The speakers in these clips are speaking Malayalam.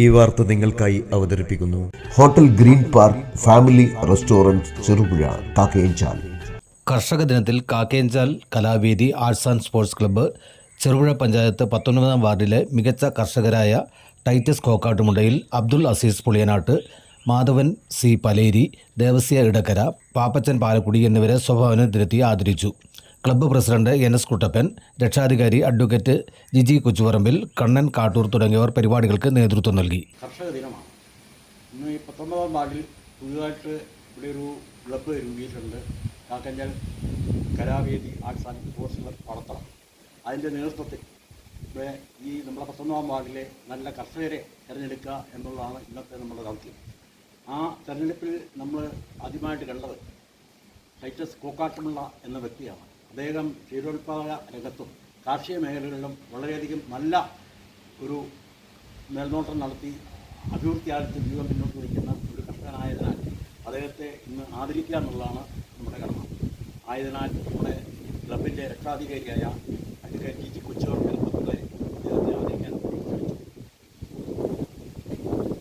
ഈ വാർത്ത നിങ്ങൾക്കായി അവതരിപ്പിക്കുന്നു. Hotel green park family restaurant Cherupuzha Kakkayanchal. കർഷക ദിനത്തിൽ Kakkenchal Kalavedi arts and sports club Cherupuzha panchayat പത്തൊൻപതാം വാർഡിലെ മികച്ച കർഷകരായ ടൈറ്റസ് കോക്കാട്ടുമുണ്ടയിൽ അബ്ദുൾ അസീസ് പുളിയനാട്ട് മാധവൻ സി പലേരി ദേവസ്യ ഇടക്കര പാപ്പച്ചൻ പാലക്കുടി എന്നിവരെ സ്വഭാവനത്തിലെത്തി ആദരിച്ചു. Club president N S Kuttappan രക്ഷാധികാരി അഡ്വക്കേറ്റ് ജിജി കൊച്ചുപറമ്പിൽ കണ്ണൻ കാട്ടൂർ തുടങ്ങിയവർ പരിപാടികൾക്ക് നേതൃത്വം നൽകി. കർഷക ദിനമാണ്. ഇന്ന് ഈ പത്തൊമ്പതാം വാർഡിൽ പുതുതായിട്ട് ഇവിടെ ഒരു ക്ലബ്ബ് രൂപീകരിച്ചിട്ടുണ്ട്. Kakkanchal Kalavedi arts and sports നടത്തണം അതിന്റെ നേതൃത്വത്തിൽ ഇവിടെ ഈ നമ്മുടെ പത്തൊമ്പതാം വാർഡിലെ നല്ല കർഷകരെ തിരഞ്ഞെടുക്കുക എന്നുള്ളതാണ് ഇന്നത്തെ നമ്മുടെ ദൗത്യം. ആ തെരഞ്ഞെടുപ്പിൽ നമ്മൾ ആദ്യമായിട്ട് കണ്ടത് ടൈറ്റസ് കോക്കാട്ടുമുള്ള എന്ന വ്യക്തിയാണ്. അദ്ദേഹം ക്ഷീരോത്പാദന രംഗത്തും കാർഷിക മേഖലകളിലും വളരെയധികം നല്ല ഒരു മേൽനോട്ടം നടത്തി അഭിവൃദ്ധി അഭിവൃദ്ധിയായിട്ട് ജീവിതം മുന്നോട്ട് വയ്ക്കുന്ന ഒരു കർഷകനായതിനാൽ അദ്ദേഹത്തെ ഇന്ന് ആദരിക്കുക എന്നുള്ളതാണ് നമ്മുടെ കടമ. ആയതിനാൽ നമ്മുടെ ക്ലബിന്റെ രക്ഷാധികാരിയായ അഡ്വക്കേറ്റ് ടി ജി കൊച്ചുവർമ്മ അദ്ദേഹത്തെ ആദരിക്കാൻ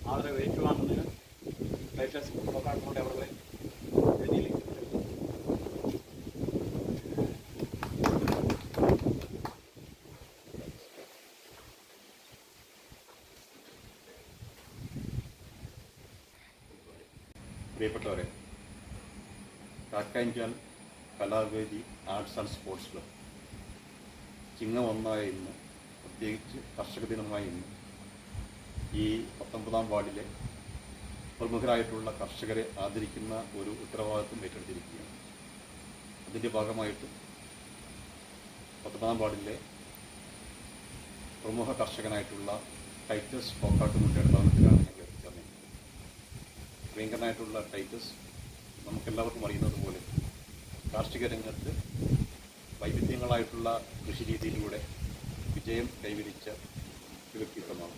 ആദരവ് ഏറ്റുവാങ്ങുന്നതിന് ടൈറ്റസ് പ്രിയപ്പെട്ടവരെ Kakkanchal Kalavedi arts and sports club. Chingam ഒന്നായ ഇന്ന് പ്രത്യേകിച്ച് കർഷക ദിനമായ ഇന്ന് ഈ പത്തൊമ്പതാം വാർഡിലെ പ്രമുഖരായിട്ടുള്ള കർഷകരെ ആദരിക്കുന്ന ഒരു ഉത്തരവാദിത്വം ഏറ്റെടുത്തിരിക്കുകയാണ്. അതിന്റെ ഭാഗമായിട്ട് പത്തൊമ്പതാം വാർഡിലെ പ്രമുഖ കർഷകനായിട്ടുള്ള ടൈറ്റസ് ഞങ്ങൾ എത്തിച്ചേർന്നത് പ്രിയങ്കരനായിട്ടുള്ള ടൈറ്റസ് നമുക്കെല്ലാവർക്കും അറിയുന്നത് പോലെ കാർഷിക രംഗത്ത് വൈവിധ്യങ്ങളായിട്ടുള്ള കൃഷി രീതിയിലൂടെ വിജയം കൈവരിച്ച ഒരു വ്യക്തിത്വമാണ്.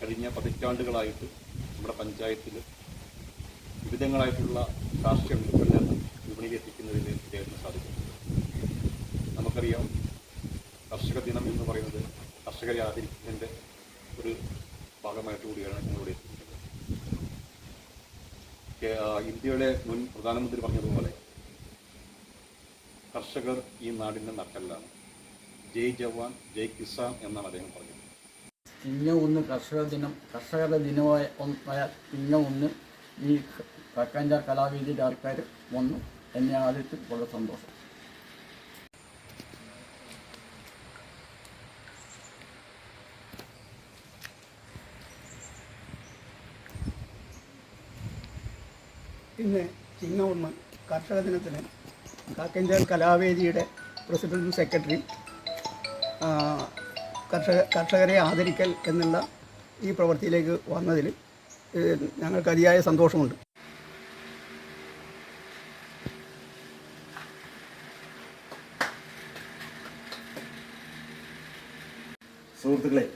കഴിഞ്ഞ പതിറ്റാണ്ടുകളായിട്ട് നമ്മുടെ പഞ്ചായത്തിൽ വിവിധങ്ങളായിട്ടുള്ള കാർഷിക ഉൽപ്പന്നങ്ങൾ വിപണിയിൽ എത്തിക്കുന്നതിൽ ഇദ്ദേഹത്തിന് സാധിക്കുന്നുണ്ട് നമുക്കറിയാം കർഷക ദിനം എന്ന് പറയുന്നത് കർഷകരെ ആദരിക്കുന്നതിന്റെ ഒരു ഭാഗമായിട്ട് കൂടിയാണ് ഇന്ത്യയുടെ മുൻ പ്രധാനമന്ത്രി പറഞ്ഞതുപോലെ കർഷകർ ഈ നാടിന്റെ നട്ടെല്ലാണ്. ജയ് ജവാൻ ജയ് കിസാൻ എന്നാണ് അദ്ദേഹം പറഞ്ഞത്. പിന്നെ ഒന്ന് കർഷക ദിനം കർഷകരുടെ ദിനമായ ചിങ്ങം ഒന്ന് ഈ കക്കാഞ്ചാർ കലാവേദിയുടെ ആൾക്കാർ വന്നു. എന്നെ ആദ്യത്തിൽ വളരെ സന്തോഷം. ഇന്ന് ചിങ്ങ കർഷക ദിനത്തിന് കാക്കഞ്ചാൽ കലാവേദിയുടെ പ്രസിഡന്റും സെക്രട്ടറി കർഷക കർഷകരെ ആദരിക്കൽ എന്നുള്ള ഈ പ്രവൃത്തിയിലേക്ക് വന്നതിൽ ഞങ്ങൾക്ക് അതിയായ സന്തോഷമുണ്ട്. സുഹൃത്തുക്കളെ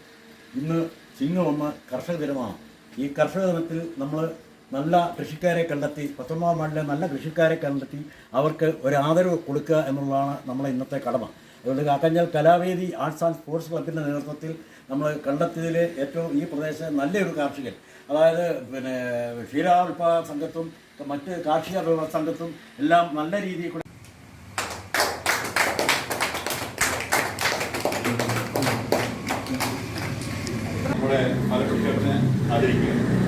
ഇന്ന് ചിങ്ങ കർഷക ദിനമാണ്. ഈ കർഷക ദിനത്തിൽ നമ്മൾ നല്ല കൃഷിക്കാരെ കണ്ടെത്തി പത്തൊമ്പതാം വാർഡിലെ നല്ല കൃഷിക്കാരെ കണ്ടെത്തി അവർക്ക് ഒരു ആദരവ് കൊടുക്കുക എന്നുള്ളതാണ് നമ്മളെ ഇന്നത്തെ കടമ. അതുകൊണ്ട് Kakkanchal Kalavedi arts and sports ക്ലബിന്റെ നേതൃത്വത്തിൽ നമ്മൾ കണ്ടെത്തിയതിൽ ഏറ്റവും ഈ പ്രദേശത്തെ നല്ലൊരു കാർഷികൻ. അതായത് പിന്നെ ക്ഷീരോത്പാദക സംഘത്തും മറ്റ് കാർഷിക സംഘത്തും എല്ലാം നല്ല രീതിയിൽ കൂടെ നമ്മുടെ മലകൃഷിയെ ആദരിക്കുക